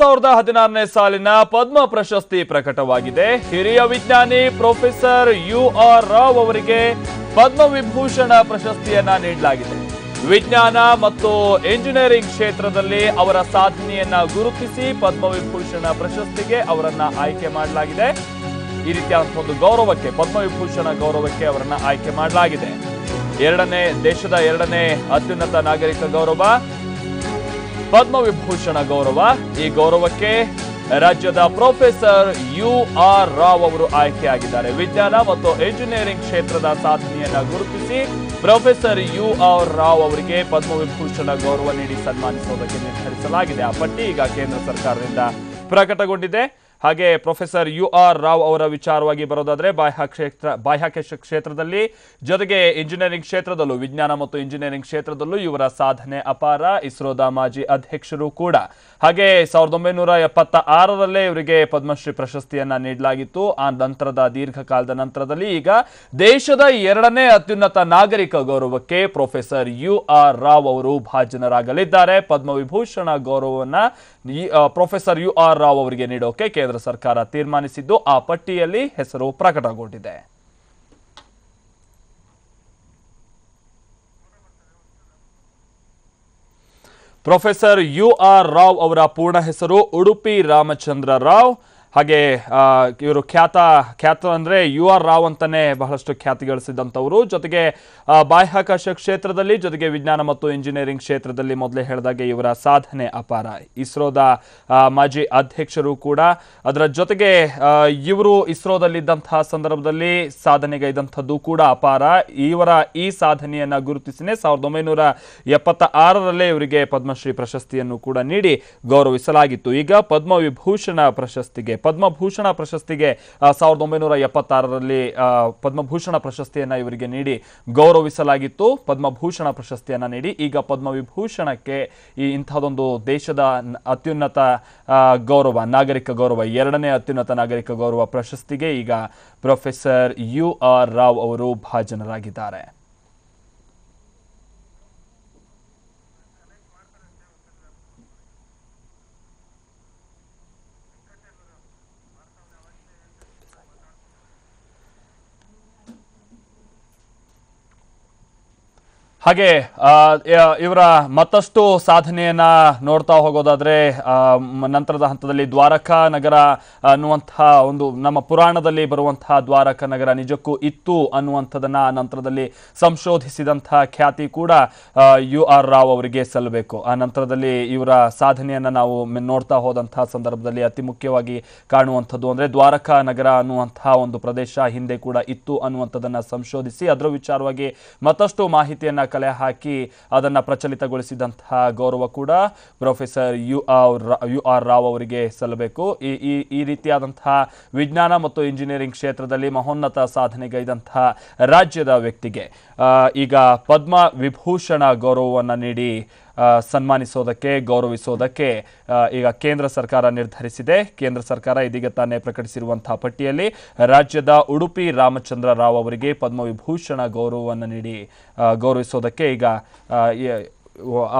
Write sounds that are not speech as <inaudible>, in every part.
ಸಾವಿರದ ಹದಿನಾರನೇ ಸಾಲಿನ ಪದ್ಮ ಪ್ರಶಸ್ತಿ ಪ್ರಕಟವಾಗಿದೆ. ಹಿರಿಯ ವಿಜ್ಞಾನಿ ಪ್ರೊಫೆಸರ್ ಯು ಆರ್ ರಾವ್ ಅವರಿಗೆ ಪದ್ಮ ವಿಭೂಷಣ ಪ್ರಶಸ್ತಿಯನ್ನ ನೀಡಲಾಗಿದೆ. ವಿಜ್ಞಾನ ಮತ್ತು ಎಂಜಿನಿಯರಿಂಗ್ ಕ್ಷೇತ್ರದಲ್ಲಿ ಅವರ ಸಾಧನೆಯನ್ನ ಗುರುತಿಸಿ ಪದ್ಮ ವಿಭೂಷಣ ಪ್ರಶಸ್ತಿಗೆ ಅವರನ್ನ ಆಯ್ಕೆ ಮಾಡಲಾಗಿದೆ. ಈ ರೀತಿಯ ಒಂದು ಗೌರವಕ್ಕೆ, ಪದ್ಮ ವಿಭೂಷಣ ಗೌರವಕ್ಕೆ ಅವರನ್ನ ಆಯ್ಕೆ ಮಾಡಲಾಗಿದೆ. ಎರಡನೇ, ದೇಶದ ಎರಡನೇ ಅತ್ಯುನ್ನತ ನಾಗರಿಕ ಗೌರವ. ಪದ್ಮ ವಿಭೂಷಣ ಗೌರವ. ಈ ಗೌರವಕ್ಕೆ ರಾಜ್ಯದ ಪ್ರೊಫೆಸರ್ ಯು ಆರ್ ರಾವ್ ಅವರು ಆಯ್ಕೆಯಾಗಿದ್ದಾರೆ. ವಿಜ್ಞಾನ ಮತ್ತು ಎಂಜಿನಿಯರಿಂಗ್ ಕ್ಷೇತ್ರದ ಸಾಧನೆಯನ್ನ ಗುರುತಿಸಿ ಪ್ರೊಫೆಸರ್ ಯು ಆರ್ ರಾವ್ ಅವರಿಗೆ ಪದ್ಮ ವಿಭೂಷಣ ಗೌರವ ನೀಡಿ ಸನ್ಮಾನಿಸುವುದಕ್ಕೆ ನಿರ್ಧರಿಸಲಾಗಿದೆ. ಆ ಪಟ್ಟಿ ಈಗ ಕೇಂದ್ರ ಸರ್ಕಾರದಿಂದ ಪ್ರಕಟಗೊಂಡಿದೆ. ಹಾಗೆ ಪ್ರೊಫೆಸರ್ ಯು ಆರ್ ರಾವ್ ಅವರ ವಿಚಾರವಾಗಿ ಬರೋದಾದ್ರೆ ಬಾಹ್ಯ ಕ್ಷೇತ್ರ ಬಾಹ್ಯಾಕಾಶ ಕ್ಷೇತ್ರದಲ್ಲಿ ಜೊತೆಗೆ ಇಂಜಿನಿಯರಿಂಗ್ ಕ್ಷೇತ್ರದಲ್ಲೂ, ವಿಜ್ಞಾನ ಮತ್ತು ಇಂಜಿನಿಯರಿಂಗ್ ಕ್ಷೇತ್ರದಲ್ಲೂ ಇವರ ಸಾಧನೆ ಅಪಾರ. ಇಸ್ರೋದ ಮಾಜಿ ಅಧ್ಯಕ್ಷರು ಕೂಡ. ಹಾಗೆ ಸಾವಿರದ ಒಂಬೈನೂರ ಎಪ್ಪತ್ತ ಆರರಲ್ಲೇ ಇವರಿಗೆ ಪದ್ಮಶ್ರೀ ಪ್ರಶಸ್ತಿಯನ್ನ ನೀಡಲಾಗಿತ್ತು. ಆ ನಂತರದ ದೀರ್ಘಕಾಲದ ನಂತರದಲ್ಲಿ ಈಗ ದೇಶದ ಎರಡನೇ ಅತ್ಯುನ್ನತ ನಾಗರಿಕ ಗೌರವಕ್ಕೆ ಪ್ರೊಫೆಸರ್ ಯು ಆರ್ ರಾವ್ ಅವರು ಭಾಜನರಾಗಲಿದ್ದಾರೆ. ಪದ್ಮವಿಭೂಷಣ ಗೌರವವನ್ನ ಪ್ರೊಫೆಸರ್ ಯು ಆರ್ ರಾವ್ ಅವರಿಗೆ ನೀಡೋಕೆ ಕೇಂದ್ರ ಸರ್ಕಾರ ತೀರ್ಮಾನಿಸಿದ್ದು ಆ ಪಟ್ಟಿಯಲ್ಲಿ ಹೆಸರು ಪ್ರಕಟಗೊಂಡಿದೆ. ಪ್ರೊಫೆಸರ್ ಯು ಆರ್ ರಾವ್ ಅವರ ಪೂರ್ಣ ಹೆಸರು ಉಡುಪಿ ರಾಮಚಂದ್ರ ರಾವ್ ಹಾಗೆ ಇವರು ಖ್ಯಾತ ಖ್ಯಾತ ಅಂದರೆ ಯು ಆರ್ ರಾವ್ ಅಂತಲೇ ಬಹಳಷ್ಟು ಖ್ಯಾತಿ ಗಳಿಸಿದಂಥವರು ಜೊತೆಗೆ ಬಾಹ್ಯಾಕಾಶ ಕ್ಷೇತ್ರದಲ್ಲಿ ಜೊತೆಗೆ ವಿಜ್ಞಾನ ಮತ್ತು ಇಂಜಿನಿಯರಿಂಗ್ ಕ್ಷೇತ್ರದಲ್ಲಿ ಮೊದಲೇ ಹೇಳಿದಾಗೆ ಇವರ ಸಾಧನೆ ಅಪಾರ. ಇಸ್ರೋದ ಮಾಜಿ ಅಧ್ಯಕ್ಷರು ಕೂಡ. ಅದರ ಜೊತೆಗೆ ಇವರು ಇಸ್ರೋದಲ್ಲಿದ್ದಂತಹ ಸಂದರ್ಭದಲ್ಲಿ ಸಾಧನೆಗೈದಂಥದ್ದು ಕೂಡ ಅಪಾರ. ಇವರ ಈ ಸಾಧನೆಯನ್ನು ಗುರುತಿಸಿನೇ ಸಾವಿರದ ಒಂಬೈನೂರ ಎಪ್ಪತ್ತ ಆರರಲ್ಲೇ ಇವರಿಗೆ ಪದ್ಮಶ್ರೀ ಪ್ರಶಸ್ತಿಯನ್ನು ಕೂಡ ನೀಡಿ ಗೌರವಿಸಲಾಗಿತ್ತು. ಈಗ ಪದ್ಮ ವಿಭೂಷಣ ಪ್ರಶಸ್ತಿಗೆ ಪದ್ಮಭೂಷಣ ಪ್ರಶಸ್ತಿಗೆ ಸಾವಿರದ ಒಂಬೈನೂರ ಎಪ್ಪತ್ತಾರರಲ್ಲಿ ಪದ್ಮಭೂಷಣ ಪ್ರಶಸ್ತಿಯನ್ನ ಇವರಿಗೆ ನೀಡಿ ಗೌರವಿಸಲಾಗಿತ್ತು. ಪದ್ಮಭೂಷಣ ಪ್ರಶಸ್ತಿಯನ್ನ ನೀಡಿ ಈಗ ಪದ್ಮವಿಭೂಷಣಕ್ಕೆ ಈ ಇಂಥದೊಂದು ದೇಶದ ಅತ್ಯುನ್ನತ ಗೌರವ, ನಾಗರಿಕ ಗೌರವ, ಎರಡನೇ ಅತ್ಯುನ್ನತ ನಾಗರಿಕ ಗೌರವ ಪ್ರಶಸ್ತಿಗೆ ಈಗ ಪ್ರೊಫೆಸರ್ ಯು ಆರ್ ರಾವ್ ಅವರು ಭಾಜನರಾಗಿದ್ದಾರೆ. ಹಾಗೆ ಇವರ ಮತ್ತಷ್ಟು ಸಾಧನೆಯನ್ನ ನೋಡ್ತಾ ಹೋಗೋದಾದ್ರೆ ನಂತರದ ಹಂತದಲ್ಲಿ ದ್ವಾರಕಾ ನಗರ ಅನ್ನುವಂತಹ ಒಂದು ನಮ್ಮ ಪುರಾಣದಲ್ಲಿ ಬರುವಂತಹ ದ್ವಾರಕಾ ನಗರ ನಿಜಕ್ಕೂ ಇತ್ತು ಅನ್ನುವಂಥದ್ದನ್ನ ನಂತರದಲ್ಲಿ ಸಂಶೋಧಿಸಿದಂತಹ ಖ್ಯಾತಿ ಕೂಡ ಯು ಆರ್ ರಾವ್ ಅವರಿಗೆ ಸಲ್ಲಬೇಕು. ಆ ನಂತರದಲ್ಲಿ ಇವರ ಸಾಧನೆಯನ್ನ ನಾವು ನೋಡ್ತಾ ಹೋದಂತಹ ಸಂದರ್ಭದಲ್ಲಿ ಅತಿ ಮುಖ್ಯವಾಗಿ ಕಾಣುವಂಥದ್ದು. ಅಂದ್ರೆ ದ್ವಾರಕಾ ನಗರ ಅನ್ನುವಂತಹ ಒಂದು ಪ್ರದೇಶ ಹಿಂದೆ ಕೂಡ ಇತ್ತು ಅನ್ನುವಂಥದ್ದನ್ನ ಸಂಶೋಧಿಸಿ, ಅದರ ವಿಚಾರವಾಗಿ ಮತ್ತಷ್ಟು ಮಾಹಿತಿಯನ್ನ ಕಲೆ ಹಾಕಿ ಅದನ್ನ ಪ್ರಚಲಿತಗೊಳಿಸಿದಂತಹ ಗೌರವ ಕೂಡ professor U R U R Rao ಅವರಿಗೆ ಸಲ್ಲಬೇಕು. ಈ ಈ ಈ ರೀತಿಯಾದಂತಹ ವಿಜ್ಞಾನ ಮತ್ತು ಇಂಜಿನಿಯರಿಂಗ್ ಕ್ಷೇತ್ರದಲ್ಲಿ ಮಹೋನ್ನತ ಸಾಧನೆಗೈದಂತಹ ರಾಜ್ಯದ ವ್ಯಕ್ತಿಗೆ ಈಗ ಪದ್ಮ ವಿಭೂಷಣ ಗೌರವವನ್ನು ನೀಡಿ ಸನ್ಮಾನಿಸೋದಕ್ಕೆ, ಗೌರವಿಸೋದಕ್ಕೆ ಈಗ ಕೇಂದ್ರ ಸರ್ಕಾರ ನಿರ್ಧರಿಸಿದೆ. ಕೇಂದ್ರ ಸರ್ಕಾರ ಇದೀಗ ತಾನೇ ಪ್ರಕಟಿಸಿರುವಂತಹ ಪಟ್ಟಿಯಲ್ಲಿ ರಾಜ್ಯದ ಉಡುಪಿ ರಾಮಚಂದ್ರ ರಾವ್ ಅವರಿಗೆ ಪದ್ಮವಿಭೂಷಣ ಗೌರವವನ್ನು ನೀಡಿ ಗೌರವಿಸೋದಕ್ಕೆ ಈಗ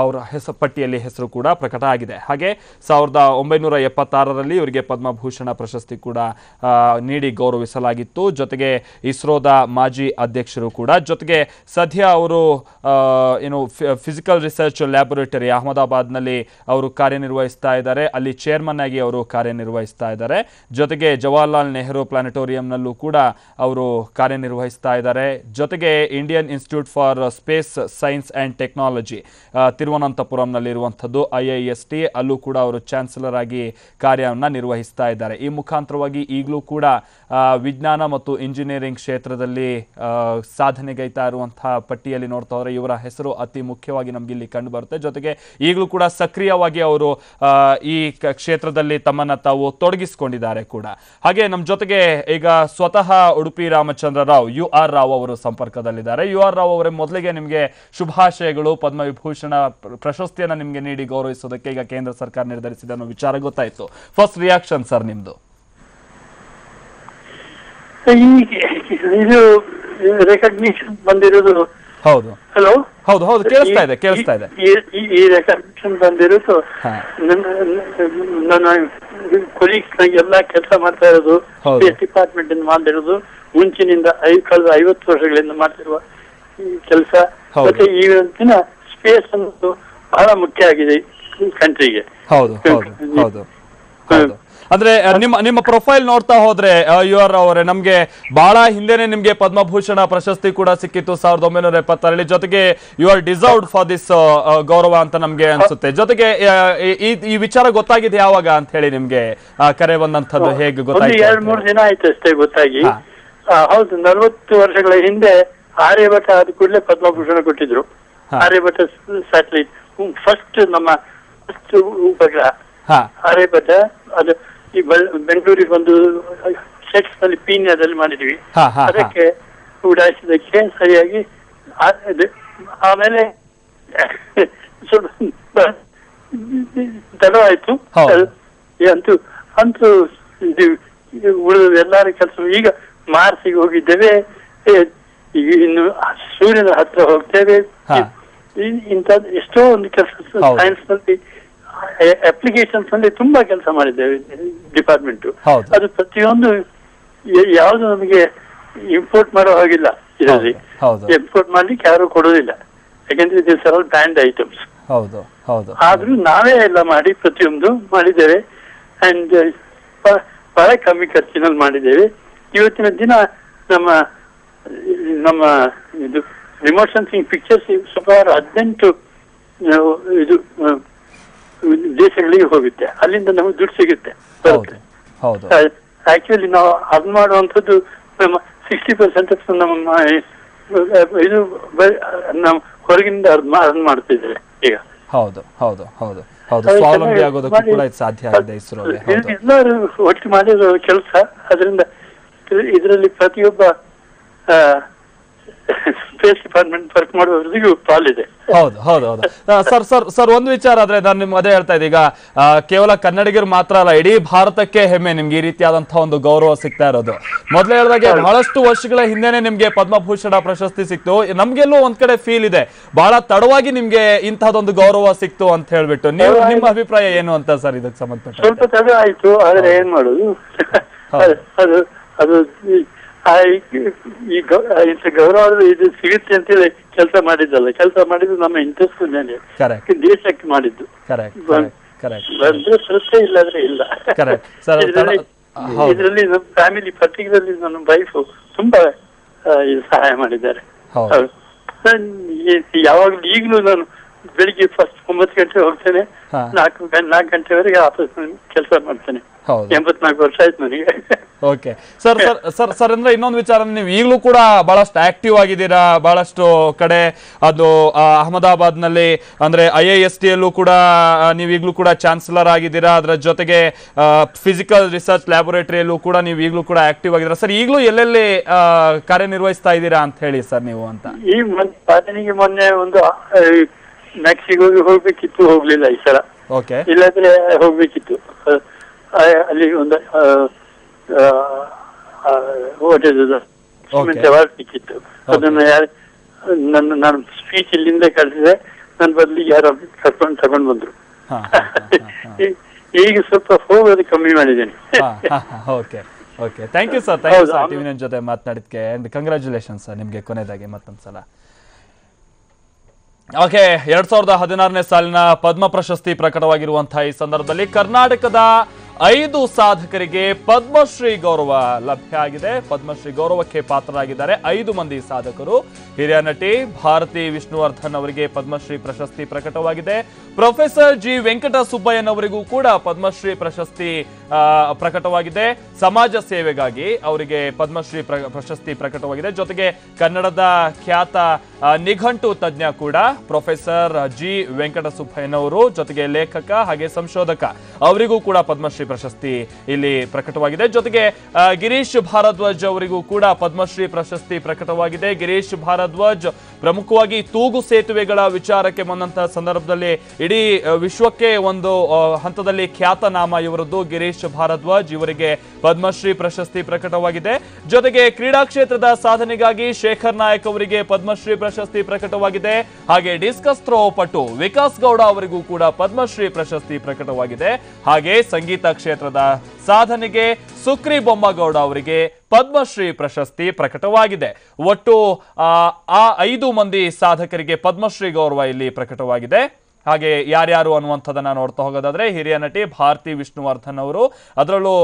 ಅವರ ಹೆಸರು, ಪಟ್ಟಿಯಲ್ಲಿ ಹೆಸರು ಕೂಡ ಪ್ರಕಟ ಆಗಿದೆ. ಹಾಗೆ ಸಾವಿರದ ಒಂಬೈನೂರ ಎಪ್ಪತ್ತಾರರಲ್ಲಿ ಇವರಿಗೆ ಪದ್ಮಭೂಷಣ ಪ್ರಶಸ್ತಿ ಕೂಡ ನೀಡಿ ಗೌರವಿಸಲಾಗಿತ್ತು. ಜೊತೆಗೆ ಇಸ್ರೋದ ಮಾಜಿ ಅಧ್ಯಕ್ಷರು ಕೂಡ. ಜೊತೆಗೆ ಸದ್ಯ ಅವರು ಏನು ಫಿಸಿಕಲ್ ರಿಸರ್ಚ್ ಲ್ಯಾಬೊರೇಟರಿ ಅಹಮದಾಬಾದ್ನಲ್ಲಿ ಅವರು ಕಾರ್ಯನಿರ್ವಹಿಸ್ತಾ ಇದ್ದಾರೆ. ಅಲ್ಲಿ ಚೇರ್ಮನ್ ಆಗಿ ಅವರು ಕಾರ್ಯನಿರ್ವಹಿಸ್ತಾ ಇದ್ದಾರೆ. ಜೊತೆಗೆ ಜವಾಹರ್ಲಾಲ್ ನೆಹರು ಪ್ಲಾನೆಟೋರಿಯಂನಲ್ಲೂ ಕೂಡ ಅವರು ಕಾರ್ಯನಿರ್ವಹಿಸ್ತಾ ಇದ್ದಾರೆ. ಜೊತೆಗೆ Indian Institute for Space Science and Technology. ತಿರುವನಂತಪುರಂನಲ್ಲಿರುವಂಥದ್ದು I I S T. ಅಲ್ಲೂ ಕೂಡ ಅವರು ಚಾನ್ಸಲರ್ ಆಗಿ ಕಾರ್ಯವನ್ನು ನಿರ್ವಹಿಸ್ತಾ ಇದ್ದಾರೆ. ಈ ಮುಖಾಂತರವಾಗಿ ಈಗಲೂ ಕೂಡ ವಿಜ್ಞಾನ ಮತ್ತು ಇಂಜಿನಿಯರಿಂಗ್ ಕ್ಷೇತ್ರದಲ್ಲಿ ಸಾಧನೆಗೈತಾ ಇರುವಂತಹ ಪಟ್ಟಿಯಲ್ಲಿ ನೋಡ್ತಾ ಹೋದ್ರೆ ಇವರ ಹೆಸರು ಅತಿ ಮುಖ್ಯವಾಗಿ ನಮ್ಗೆ ಇಲ್ಲಿ ಕಂಡು ಬರುತ್ತೆ. ಜೊತೆಗೆ ಈಗಲೂ ಕೂಡ ಸಕ್ರಿಯವಾಗಿ ಅವರು ಈ ಕ್ಷೇತ್ರದಲ್ಲಿ ತಮ್ಮನ್ನ ತಾವು ತೊಡಗಿಸಿಕೊಂಡಿದ್ದಾರೆ ಕೂಡ. ಹಾಗೆ ನಮ್ಮ ಜೊತೆಗೆ ಈಗ ಸ್ವತಃ ಉಡುಪಿ ರಾಮಚಂದ್ರ ರಾವ್ ಯು ಆರ್ ರಾವ್ ಅವರು ಸಂಪರ್ಕದಲ್ಲಿದ್ದಾರೆ. ಯು ಆರ್ ರಾವ್ ಅವರೇ ಮೊದಲಿಗೆ ನಿಮಗೆ ಶುಭಾಶಯಗಳು. ಪದ್ಮವಿಭೂಷಣ ಪ್ರ- ಪ್ರಶಸ್ತಿಯನ್ನ ನಿಮಗೆ ನೀಡಿ ಗೌರವಿಸೋದಕ್ಕೆ ಈಗ ಕೇಂದ್ರ ಸರ್ಕಾರ ನಿರ್ಧರಿಸಿದೆ ಅನ್ನೋ ವಿಚಾರ ಗೊತ್ತಾಯ್ತು. ಫಸ್ಟ್ ರಿಯಾಕ್ಷನ್ ಸರ್ ನಿಮ್ದು? ಇದು ರೆಕಗ್ನಿಷನ್ ಬಂದಿರೋದು ಹೌದು. ಹಲೋ ಹೌದು ಹೌದು ಕೇಳಿಸ್ತಾ ಇದೆ ಕೇಳಿಸ್ತಾ ಇದೆ. ಈ ರೆಕಗ್ನಿಷನ್ ಬಂದಿರೋದು. ನನ್ನ ಕೊಲೀಗ್ಸ್ ಎಲ್ಲ ಕೆಲಸ ಮಾಡ್ತಾ ಇರೋದು. ಡಿಪಾರ್ಟ್ಮೆಂಟ್ ಇಂದ ಮಾಡಿರೋದು ಮುಂಚಿನಿಂದ ಐದು ಕಳೆದ ಐವತ್ತು ವರ್ಷಗಳಿಂದ ಮಾಡ್ತಿರುವ ಕೆಲಸ. ಮತ್ತೆ ಈ ಇವತ್ತಿನ ಸ್ಪೇಸ್ ಅನ್ನೋದು ಬಹಳ ಮುಖ್ಯ ಆಗಿದೆ ಕಂಟ್ರಿಗೆ ಹೌದು ಹೌದು ಹೌದು ಹೌದು ಅಂದ್ರೆ ನಿಮ್ಮ ನಿಮ್ಮ ಪ್ರೊಫೈಲ್ ನೋಡ್ತಾ ಹೋದ್ರೆ ಯು ಆರ್ ಅವರೇ ನಮ್ಗೆ ಬಹಳ ಹಿಂದೆನೆ ನಿಮ್ಗೆ ಪದ್ಮಭೂಷಣ ಪ್ರಶಸ್ತಿ ಕೂಡ ಸಿಕ್ಕಿತ್ತು ಸಾವಿರದ ಒಂಬೈನೂರ ಎಪ್ಪತ್ತಾರಲ್ಲಿ. ಜೊತೆಗೆ you are deserved for this ಗೌರವ ಅಂತ ನಮ್ಗೆ ಅನ್ಸುತ್ತೆ. ಜೊತೆಗೆ ಈ- ವಿಚಾರ ಗೊತ್ತಾಗಿದೆ ಯಾವಾಗ ಅಂತ ಹೇಳಿ ನಿಮ್ಗೆ ಕರೆ ಬಂದಂತದ್ದು ಹೇಗೆ ಗೊತ್ತಾಯ್ತು ಎರಡ್ ಮೂರು ದಿನ ಆಯ್ತು ಅಷ್ಟೇ ಗೊತ್ತಾಗಿ. ಹೌದು ನಲವತ್ತು ವರ್ಷಗಳ ಹಿಂದೆ ಆರ್ಯಭಟ ಆದ ಕೂಡಲೇ ಪದ್ಮಭೂಷಣ ಕೊಟ್ಟಿದ್ರು. ಆರ್ಯಭಟ ಸ್ಯಾಟಲೈಟ್. ಫಸ್ಟ್ ನಮ್ಮ ಫಸ್ಟ್ ಉಪಗ್ರಹ. ಆರ್ಯಭಟ ಅದು ಈ ಬೆಂಗಳೂರಿಗೆ ಒಂದು ಸೆಟ್ಸ್ನಲ್ಲಿ ಪೀನ್ಯಾದಲ್ಲಿ ಮಾಡಿದ್ವಿ. ಅದಕ್ಕೆ ಉಡಾಯಿಸಿದಕ್ಕೆ ಸರಿಯಾಗಿ ಆಮೇಲೆ ಸ್ವಲ್ಪ ತಡವಾಯ್ತು ಅಂತೂ ಅಂತೂ ಉಳಿದ ಎಲ್ಲರ ಕೆಲಸ ಈಗ ಮಾರ್ಸಿಗೆ ಹೋಗಿದ್ದೇವೆ. ಇನ್ನು ಸೂರ್ಯನ ಹತ್ರ ಹೋಗ್ತೇವೆ. ಇಂಥದ್ದು ಎಷ್ಟೋ ಒಂದು ಕೆಲಸ ಸೈನ್ಸ್ನಲ್ಲಿ ಅಪ್ಲಿಕೇಶನ್ಸ್ನಲ್ಲಿ ತುಂಬಾ ಕೆಲಸ ಮಾಡಿದ್ದೇವೆ ಡಿಪಾರ್ಟ್ಮೆಂಟ್ ಅದು ಪ್ರತಿಯೊಂದು ಯಾವುದು ನಮಗೆ ಇಂಪೋರ್ಟ್ ಮಾಡೋ ಹಾಗಿಲ್ಲ ಇದರಲ್ಲಿ. ಇಂಪೋರ್ಟ್ ಮಾಡ್ಲಿಕ್ಕೆ ಯಾರು ಕೊಡೋದಿಲ್ಲ. ಯಾಕಂದ್ರೆ ದಿಸ್ ಆರ್ ಬ್ಯಾಂಡ್ ಐಟಮ್ಸ್ ಹೌದು ಹೌದು. ಆದ್ರೂ ನಾವೇ ಎಲ್ಲ ಮಾಡಿ ಪ್ರತಿಯೊಂದು ಮಾಡಿದ್ದೇವೆ. ಅಂಡ್ ಬಹಳ ಕಮ್ಮಿ ಖರ್ಚಿನಲ್ಲಿ ಮಾಡಿದ್ದೇವೆ. ಇವತ್ತಿನ ದಿನ ನಮ್ಮ ನಮ್ಮ ಇದು ಸೆನ್ಸಿಂಗ್ ಪಿಕ್ಚರ್ಸ್ ಸುಮಾರು ಹದಿನೆಂಟು ಇದು ದೇಶಗಳಿಗೆ ಹೋಗುತ್ತೆ ಅಲ್ಲಿಂದ ನಮಗೆ ದುಡ್ಡು ಸಿಗುತ್ತೆ. ಆಕ್ಚುಲಿ ನಾವು ಅದು ಮಾಡುವಂಥದ್ದು ನಮ್ಮ ಸಿಕ್ಸ್ಟಿ ಪರ್ಸೆಂಟ್ ನಮ್ಮ ಇದು ನಮ್ಮ ಹೊರಗಿನಿಂದ ಅರ್ನ್ ಮಾಡ್ತಿದ್ದೇವೆ ಈಗ. ಹೌದು ಹೌದು ಹೌದು ಹೌದು. ಸ್ವಾವಲಂಬಿ ಆಗೋದಕ್ಕೂ ಕೂಡ ಇದು ಸಾಧ್ಯ ಆಗಿದೆ ಇಸ್ರೋಗೆ ಹೌದು. ಎಲ್ಲರೂ ಒಟ್ಟು ಮಾಡಿರೋ ಕೆಲಸ. ಅದರಿಂದ ಇದರಲ್ಲಿ ಪ್ರತಿಯೊಬ್ಬ ಸ್ಪೇಸ್ ಡಿಪಾರ್ಟ್ಮೆಂಟ್ ವರ್ಕ್ ಮಾಡುವವರಿಗೂ ಪಾಲಿದೆ ಹೌದು ಹೌದು ಹೌದು. ಸರ್ ಸರ್ ಸರ್ ಒಂದು ವಿಚಾರ ಆದ್ರೆ ನಾನು ನಿಮ್ಗೆ ಅದೇ ಹೇಳ್ತಾ ಇದ್ದೆ. ಈಗ ಕೇವಲ ಕನ್ನಡಿಗರು ಮಾತ್ರ ಅಲ್ಲ ಇಡೀ ಭಾರತಕ್ಕೆ ಹೆಮ್ಮೆ ನಿಮ್ಗೆ ಈ ರೀತಿಯಾದಂತಹ ಒಂದು ಗೌರವ ಸಿಗ್ತಾ ಇರೋದು. ಮೊದಲೇ ಹೇಳಿದಾಗೆ ಬಹಳಷ್ಟು ವರ್ಷಗಳ ಹಿಂದೆನೆ ನಿಮ್ಗೆ ಪದ್ಮಭೂಷಣ ಪ್ರಶಸ್ತಿ ಸಿಕ್ತು. ನಮ್ಗೆಲ್ಲೂ ಒಂದ್ ಕಡೆ ಫೀಲ್ ಇದೆ. ಬಹಳ ತಡವಾಗಿ ನಿಮ್ಗೆ ಇಂತಹದೊಂದು ಗೌರವ ಸಿಕ್ತು ಅಂತ ಹೇಳ್ಬಿಟ್ಟು. ನೀವು ನಿಮ್ಮ ಅಭಿಪ್ರಾಯ ಏನು ಅಂತ ಸರ್ ಇದಕ್ಕೆ ಸಂಬಂಧಪಟ್ಟ ಸ್ವಲ್ಪ ತಡ ಆಯ್ತು ಆದ್ರೆ ಏನ್ ಮಾಡುದು? ಅದು ಅದು ಈ- ಇಂಥ ಗೌರವ ಇದು ಸಿಗುತ್ತೆ ಅಂತೇಳಿ ಕೆಲಸ ಮಾಡಿದ್ದಲ್ಲ. ಕೆಲಸ ಮಾಡಿದ್ದು ನಮ್ಮ ಇಂಟ್ರೆಸ್ಟ್ ಮೇಲೆ. ದೇಶಕ್ಕೆ ಮಾಡಿದ್ದು. ಬಂದ್ರೆ ಸೃಷ್ಟಿ ಇಲ್ಲದ್ರೆ ಇಲ್ಲ. <laughs> ಇದರಲ್ಲಿ ನಮ್ಮ ಫ್ಯಾಮಿಲಿ ಪರ್ಟಿಕ್ಯುಲರ್ಲಿ ನನ್ನ ವೈಫ್ ತುಂಬಾ ಸಹಾಯ ಮಾಡಿದ್ದಾರೆ. ಯಾವಾಗ್ಲೂ ಈಗಲೂ ನಾನು ಬೆಳಿಗ್ಗೆ ಫಸ್ಟ್ ಒಂಬತ್ತು ಗಂಟೆ ಹೋಗ್ತೇನೆ. ನಾಲ್ಕು ನಾಲ್ಕು ಗಂಟೆವರೆಗೆ ಆಫೀಸ್ ಕೆಲಸ ಮಾಡ್ತೇನೆ. ಹೌದು. ಎಂಬತ್ನಾಲ್ಕು ವರ್ಷ ಆಯ್ತು ನನಗೆ. Okay sir sir sir sir ಅಂದ್ರೆ ಇನ್ನೊಂದು ವಿಚಾರ ನೀವು ಈಗಲೂ ಕೂಡ ಬಹಳಷ್ಟು ಆಕ್ಟಿವ್ ಆಗಿದ್ದೀರಾ? ಬಹಳಷ್ಟು ಕಡೆ ಅದು ಅಹಮದಾಬಾದ್ನಲ್ಲಿ ಅಂದ್ರೆ ಐ ಐ ಎಸ್ ಕೂಡ ನೀವು ಈಗಲೂ ಕೂಡ ಚಾನ್ಸಲರ್ ಆಗಿದ್ದೀರಾ? ಅದರ ಜೊತೆಗೆ ಫಿಸಿಕಲ್ ರಿಸರ್ಚ್ ಲ್ಯಾಬೊರೇಟರಿಯಲ್ಲೂ ಕೂಡ ನೀವು ಈಗಲೂ ಕೂಡ ಆಕ್ಟಿವ್ ಆಗಿದ್ದೀರಾ? ಸರ್ ಈಗಲೂ ಎಲ್ಲೆಲ್ಲಿ ಕಾರ್ಯನಿರ್ವಹಿಸ್ತಾ ಇದ್ದೀರಾ ಅಂತ ಹೇಳಿ ಸರ್ ನೀವು ಅಂತ. ಈ ಮೊನ್ನೆ ಒಂದು ಮೆಕ್ಸಿಕೋಗೆ ಹೋಗ್ಬೇಕಿತ್ತು ಹೋಗ್ಲಿಲ್ಲ ಈ ಸಲ. ಓಕೆ ಇಲ್ಲಾಂದ್ರೆ ಹೋಗ್ಬೇಕಿತ್ತು. ಅಲ್ಲಿ ಒಂದು Okay. ಅವಾರ್ಡ್ ಸಿಕ್ಕಿತ್ತು. ಅದನ್ನ ಯಾರು ನನ್ನ ನಾನು ಸ್ಪೀಚ್ ಇಲ್ಲಿಂದ ಕಳಿಸಿದೆ. ನನ್ನ ಬದಲಿಗೆ ಯಾರೋ ಕರ್ಕೊಂಡು ತಗೊಂಡ್ ಬಂದ್ರು. <laughs> ಈಗ ಸ್ವಲ್ಪ ಹೋಗೋದು ಕಮ್ಮಿ ಮಾಡಿದ್ದೇನೆ. Okay okay thank you sir thank you sir ಆಮೇಲೆ- ಟಿವಿ ನೈನ್ ಜೊತೆ ಮಾತನಾಡಿದ್ಕೆ ಅಂಡ್ ಕಂಗ್ರ್ಯಾಚುಲೇಷನ್ ಸರ್ ನಿಮಗೆ ಕೊನೆಯದಾಗಿ ಮತ್ತೊಂದ್ಸಲ. ಓಕೆ ಎರಡ್ ಸಾವಿರದ ಹದಿನಾರನೇ ಸಾಲಿನ ಪದ್ಮ ಪ್ರಶಸ್ತಿ ಪ್ರಕಟವಾಗಿರುವಂತಹ ಈ ಸಂದರ್ಭದಲ್ಲಿ ಕರ್ನಾಟಕದ ಐದು ಸಾಧಕರಿಗೆ ಪದ್ಮಶ್ರೀ ಗೌರವ ಲಭ್ಯ ಆಗಿದೆ. ಪದ್ಮಶ್ರೀ ಗೌರವಕ್ಕೆ ಪಾತ್ರರಾಗಿದ್ದಾರೆ ಐದು ಮಂದಿ ಸಾಧಕರು. ಹಿರಿಯ ನಟಿ ಭಾರತಿ ವಿಷ್ಣುವರ್ಧನ್ ಅವರಿಗೆ ಪದ್ಮಶ್ರೀ ಪ್ರಶಸ್ತಿ ಪ್ರಕಟವಾಗಿದೆ. ಪ್ರೊಫೆಸರ್ ಜಿ ವೆಂಕಟ ಸುಬ್ಬಯ್ಯನವರಿಗೂ ಕೂಡ ಪದ್ಮಶ್ರೀ ಪ್ರಶಸ್ತಿ ಪ್ರಕಟವಾಗಿದೆ. ಸಮಾಜ ಸೇವೆಗಾಗಿ ಅವರಿಗೆ ಪದ್ಮಶ್ರೀ ಪ್ರ- ಪ್ರಶಸ್ತಿ ಪ್ರಕಟವಾಗಿದೆ. ಜೊತೆಗೆ ಕನ್ನಡದ ಖ್ಯಾತ ನಿಘಂಟು ತಜ್ಞ ಕೂಡ ಪ್ರೊಫೆಸರ್ ಜಿ ವೆಂಕಟ ಸುಬ್ಬಯ್ಯನವರು ಜೊತೆಗೆ ಲೇಖಕ ಹಾಗೆ ಸಂಶೋಧಕ ಅವರಿಗೂ ಕೂಡ ಪದ್ಮಶ್ರೀ ಪ್ರಶಸ್ತಿ ಇಲ್ಲಿ ಪ್ರಕಟವಾಗಿದೆ. ಜೊತೆಗೆ ಗಿರೀಶ್ ಭಾರದ್ವಾಜ್ ಅವರಿಗೂ ಕೂಡ ಪದ್ಮಶ್ರೀ ಪ್ರಶಸ್ತಿ ಪ್ರಕಟವಾಗಿದೆ. ಗಿರೀಶ್ ಭಾರದ್ವಾಜ್ ಪ್ರಮುಖವಾಗಿ ತೂಗು ಸೇತುವೆಗಳ ವಿಚಾರಕ್ಕೆ ಬಂದಂತಹ ಸಂದರ್ಭದಲ್ಲಿ ಇಡೀ ವಿಶ್ವಕ್ಕೆ ಒಂದು ಹಂತದಲ್ಲಿ ಖ್ಯಾತನಾಮ ಇವರದ್ದು ಗಿರೀಶ್ ಭಾರದ್ವಾಜ್. ಇವರಿಗೆ ಪದ್ಮಶ್ರೀ ಪ್ರಶಸ್ತಿ ಪ್ರಕಟವಾಗಿದೆ. ಜೊತೆಗೆ ಕ್ರೀಡಾ ಕ್ಷೇತ್ರದ ಸಾಧನೆಗಾಗಿ ಶೇಖರ್ ನಾಯಕ್ ಅವರಿಗೆ ಪದ್ಮಶ್ರೀ ಪ್ರಶಸ್ತಿ ಪ್ರಕಟವಾಗಿದೆ. ಹಾಗೆ ಡಿಸ್ಕಸ್ ಥ್ರೋ ಪಟು ವಿಕಾಸ್ ಗೌಡ ಅವರಿಗೂ ಕೂಡ ಪದ್ಮಶ್ರೀ ಪ್ರಶಸ್ತಿ ಪ್ರಕಟವಾಗಿದೆ. ಹಾಗೆ ಸಂಗೀತ ಕ್ಷೇತ್ರದ ಸಾಧನೆಗೆ ಸುಕ್ರಿ ಬೊಮ್ಮಗೌಡ ಅವರಿಗೆ ಪದ್ಮಶ್ರೀ ಪ್ರಶಸ್ತಿ ಪ್ರಕಟವಾಗಿದೆ. ಒಟ್ಟು ಆ, ಐದು ಮಂದಿ ಸಾಧಕರಿಗೆ ಪದ್ಮಶ್ರೀ ಗೌರವ ಇಲ್ಲಿ ಪ್ರಕಟವಾಗಿದೆ. ಹಾಗೆ ಯಾರ್ಯಾರು ಅನ್ನುವಂಥದ್ದನ್ನ ನೋಡ್ತಾ ಹೋಗೋದಾದ್ರೆ ಹಿರಿಯ ನಟಿ ಭಾರತಿ ವಿಷ್ಣುವರ್ಧನ್ ಅವರು. ಅದರಲ್ಲೂ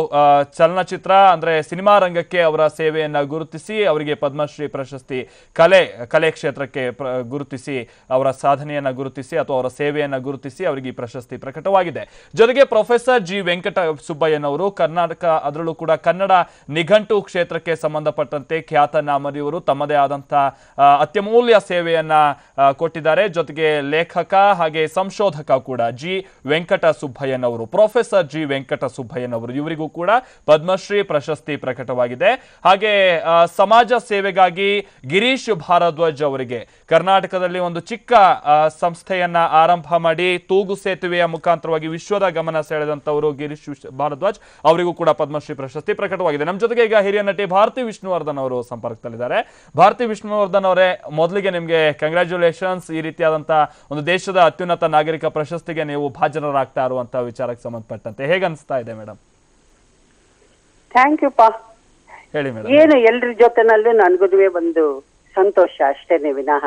ಚಲನಚಿತ್ರ, ಅಂದ್ರೆ ಸಿನಿಮಾ ರಂಗಕ್ಕೆ ಅವರ ಸೇವೆಯನ್ನ ಗುರುತಿಸಿ ಅವರಿಗೆ ಪದ್ಮಶ್ರೀ ಪ್ರಶಸ್ತಿ, ಕಲೆ ಕಲೆ ಕ್ಷೇತ್ರಕ್ಕೆ ಗುರುತಿಸಿ ಅವರ ಸಾಧನೆಯನ್ನ ಗುರುತಿಸಿ ಅಥವಾ ಅವರ ಸೇವೆಯನ್ನ ಗುರುತಿಸಿ ಅವರಿಗೆ ಈ ಪ್ರಶಸ್ತಿ ಪ್ರಕಟವಾಗಿದೆ. ಜೊತೆಗೆ ಪ್ರೊಫೆಸರ್ ಜಿ ವೆಂಕಟ ಸುಬ್ಬಯ್ಯನವರು ಕರ್ನಾಟಕ, ಅದರಲ್ಲೂ ಕೂಡ ಕನ್ನಡ ನಿಘಂಟು ಕ್ಷೇತ್ರಕ್ಕೆ ಸಂಬಂಧಪಟ್ಟಂತೆ ಖ್ಯಾತ ನಾಮರಿಯವರು ತಮ್ಮದೇ ಆದಂಥ ಅತ್ಯಮೂಲ್ಯ ಸೇವೆಯನ್ನ ಕೊಟ್ಟಿದ್ದಾರೆ. ಜೊತೆಗೆ ಲೇಖಕ ಹಾಗೆ ಸಂಶೋಧಕ ಕೂಡ ಜಿ. ವೆಂಕಟ ಸುಬ್ಬಯ್ಯನವರು ಪ್ರೊಫೆಸರ್ ಜಿ. ವೆಂಕಟ ಸುಬ್ಬಯ್ಯನವರು ಇವರಿಗೂ ಕೂಡ ಪದ್ಮಶ್ರೀ ಪ್ರಶಸ್ತಿ ಪ್ರಕಟವಾಗಿದೆ. ಹಾಗೆ ಸಮಾಜ ಸೇವೆಗಾಗಿ ಗಿರೀಶ್ ಭಾರದ್ವಾಜ್ ಅವರಿಗೆ ಕರ್ನಾಟಕದಲ್ಲಿ ಒಂದು ಚಿಕ್ಕ ಸಂಸ್ಥೆಯನ್ನ ಆರಂಭ ಮಾಡಿ ತೂಗು ಸೇತುವೆಯ ಮುಖಾಂತರವಾಗಿ ವಿಶ್ವದ ಗಮನ ಸೆಳೆದಂತವರು ಗಿರೀಶ್ ಭಾರದ್ವಾಜ್. ಅವರಿಗೂ ಕೂಡ ಪದ್ಮಶ್ರೀ ಪ್ರಶಸ್ತಿ ಪ್ರಕಟವಾಗಿದೆ. ನಮ್ಮ ಜೊತೆಗೆ ಈಗ ಹಿರಿಯ ನಟಿ ಭಾರತಿ ವಿಷ್ಣುವರ್ಧನ್ ಅವರು ಸಂಪರ್ಕದಲ್ಲಿದ್ದಾರೆ. ಭಾರತಿ ವಿಷ್ಣುವರ್ಧನ್ ಅವರೇ ಮೊದಲಿಗೆ ನಿಮಗೆ ಕಂಗ್ರ್ಯಾಚುಲೇಷನ್ಸ್ ಈ ರೀತಿಯಾದಂತಹ ಒಂದು ದೇಶದ ಅತ್ಯುನ್ನತ ನಾಗರಿಕ ಪ್ರಶಸ್ತಿಗೆ ನೀವು ಭಾಜನರಾಗ್ತಾ ಇರುವಂತಹ ವಿಚಾರಕ್ಕೆ ಸಂಬಂಧಪಟ್ಟಂತೆ. ಹೇಗೆ ಅನಿಸ್ತಾ ಇದೆ ಮೇಡಮ್ ಥ್ಯಾಂಕ್ ಯು ಪಾ. ಹೇಳಿ ಮೇಡಮ್ ಏನು ಎಲ್ರ ಜೊತೆನಲ್ಲೂ ನನ್ಗೂ ಒಂದು ಸಂತೋಷ ಅಷ್ಟೇನೆ ವಿನಃ.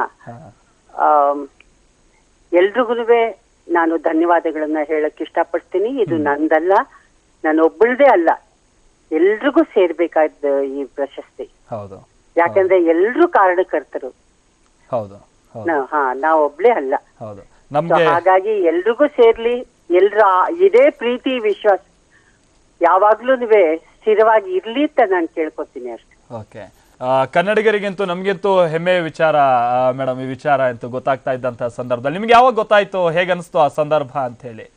ಎಲ್ರಿಗೂ ನಾನು ಧನ್ಯವಾದಗಳನ್ನ ಹೇಳಕ್ ಇಷ್ಟಪಡ್ತೀನಿ. ಇದು ನಂದಲ್ಲ ನಾನು ಒಬ್ಬಳದೇ ಅಲ್ಲ. ಎಲ್ರಿಗೂ ಸೇರ್ಬೇಕಾದ ಈ ಪ್ರಶಸ್ತಿ. ಹೌದು. ಯಾಕಂದ್ರೆ ಎಲ್ರು ಕಾರಣಕರ್ತರು. ಹೌದು ಹಾ ನಾವ್ ಒಬ್ಳೇ ಅಲ್ಲ. ಹೌದು. ಹಾಗಾಗಿ ಎಲ್ರಿಗೂ ಸೇರ್ಲಿ ಎಲ್ರ ಇದೇ ಪ್ರೀತಿ ವಿಶ್ವಾಸ. ಯಾವಾಗ್ಲೂ ಸ್ಥಿರವಾಗಿ ಇರ್ಲಿ ಅಂತ ನಾನು ಕೇಳ್ಕೊತೀನಿ ಅಷ್ಟೇ. ಓಕೆ. ಕನ್ನಡಿಗರಿಗಂತೂ ನಮ್ಗಂತೂ ಹೆಮ್ಮೆಯ ವಿಚಾರ ಮೇಡಮ್ ಈ ವಿಚಾರ ಅಂತೂ ಗೊತ್ತಾಗ್ತಾ ಇದ್ದಂತ ಸಂದರ್ಭದಲ್ಲಿ. ನಿಮ್ಗೆ ಯಾವಾಗ ಗೊತ್ತಾಯ್ತು? ಹೇಗೆ ಅನಿಸ್ತು ಆ ಸಂದರ್ಭ ಅಂತ ಹೇಳಿ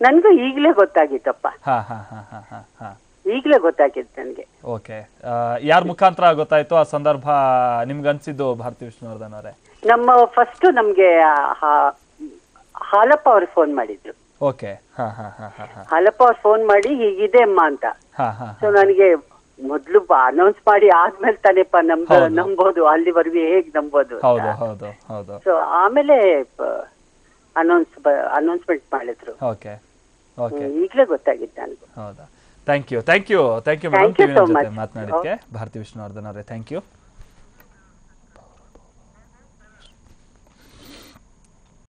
ನನ್ಗೂ ಈಗ್ಲೇ ಗೊತ್ತಾಗಿತ್ತಪ್ಪ. ಹಾ ಹಾ ಹಾ ಹಾ ಹಾ ಹಾ. ಈಗ್ಲೇ ಗೊತ್ತಾಗಿತ್ತು ನನ್ಗೆ. ಓಕೆ. ಯಾರ ಮುಖಾಂತರ ಗೊತ್ತಾಯ್ತು ಆ ಸಂದರ್ಭ ನಿಮ್ಗೆ ಅನ್ಸಿದ್ದು ಭಾರತಿ ವಿಷ್ಣುವರ್ಧನ್ ಅವರೇ? ನಮ್ಮ ಫಸ್ಟ್ ನಮ್ಗೆ ಹಾ- ಹಾಲಪ್ಪ ಅವ್ರು ಫೋನ್ ಮಾಡಿದ್ರು. ಓಕೆ. ಹಾಲಪ್ಪ ಅವ್ರು ಫೋನ್ ಮಾಡಿ ಹೀಗಿದೆ ಅಮ್ಮ ಅಂತ. ಹಾ ಹಾ ಸೊ ನನಗೆ ಮೊದ್ಲು ಅನೌನ್ಸ್ ಮಾಡಿ ಆದ್ಮೇಲೆ ತಾನೇಪ ನಮ್ದು ಹೌದು. ನಂಬೋದು ಅಲ್ಲಿವರೆಗೂ ಹೇಗ್ ನಂಬೋದು ಸೊ ಆಮೇಲೆ ಅನೌನ್ಸ್ ಅನೌನ್ಸ್ಮೆಂಟ್ ಮಾಡಿದ್ರು. ಈಗಲೇ ಗೊತ್ತಾಗಿತ್ತು ನನಗೆ. ಹೌದಾ? Thank you thank you thank you madam ಮಾತನಾಡಿದ್ದಕ್ಕೆ. Bharathi Vishnuvardhan ಅವರೇ ಥ್ಯಾಂಕ್ ಯು